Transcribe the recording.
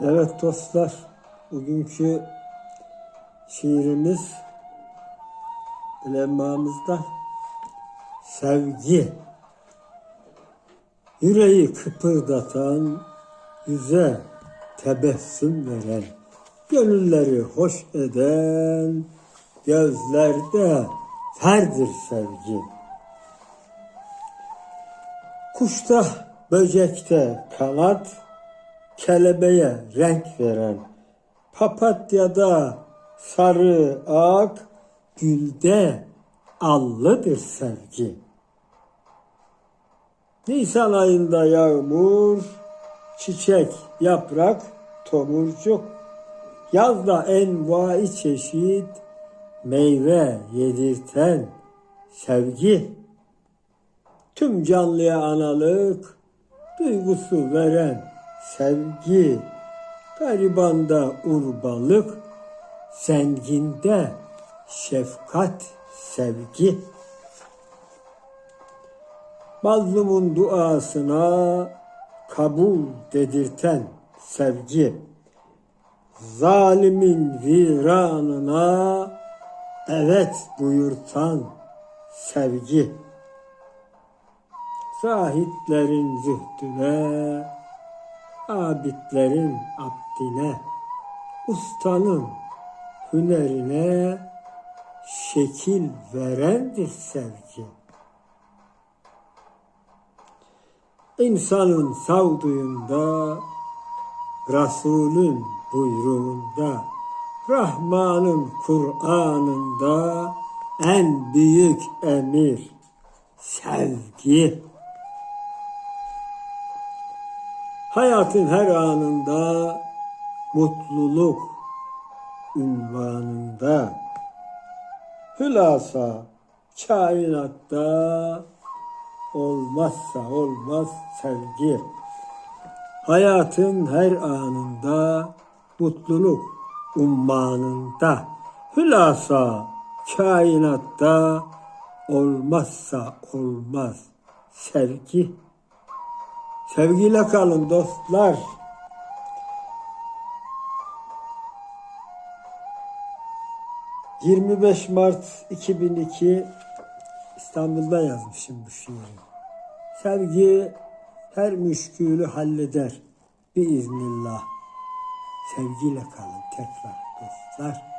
Evet dostlar, bugünkü şiirimiz dilemamızda sevgi. Yüreği kıpırdatan, yüze tebessüm veren, gönülleri hoş eden, gözlerde ferdir sevgi. Kuşta, böcekte kanat, kelebeğe renk veren, papatyada sarı ak, gülde allıdır sevgi. Nisan ayında yağmur, çiçek, yaprak, tomurcuk, yazda envai çeşit meyve yedirten sevgi. Tüm canlıya analık, duygusu veren sevgi, garibanda urbalık, zenginde şefkat, sevgi. Mazlumun duasına kabul dedirten sevgi. Zalimin viranına evet buyurtan sevgi. Zahitlerin zühdüne, abidlerin abdine, ustanın hünerine şekil verendir sevgi. İnsanın savduyunda, Resulün buyruğunda, Rahman'ın Kur'an'ında en büyük emir sevgi. Hayatın her anında mutluluk ünvanında hülasa kainatta olmazsa olmaz sevgi. Hayatın her anında mutluluk ummanında hülasa kainatta olmazsa olmaz sevgi. Sevgiyle kalın dostlar. ...25 Mart 2002... ...İstanbul'da yazmışım bu şiiri. Sevgi her müşkülü halleder. Biiznillah. Sevgiyle kalın tekrar dostlar.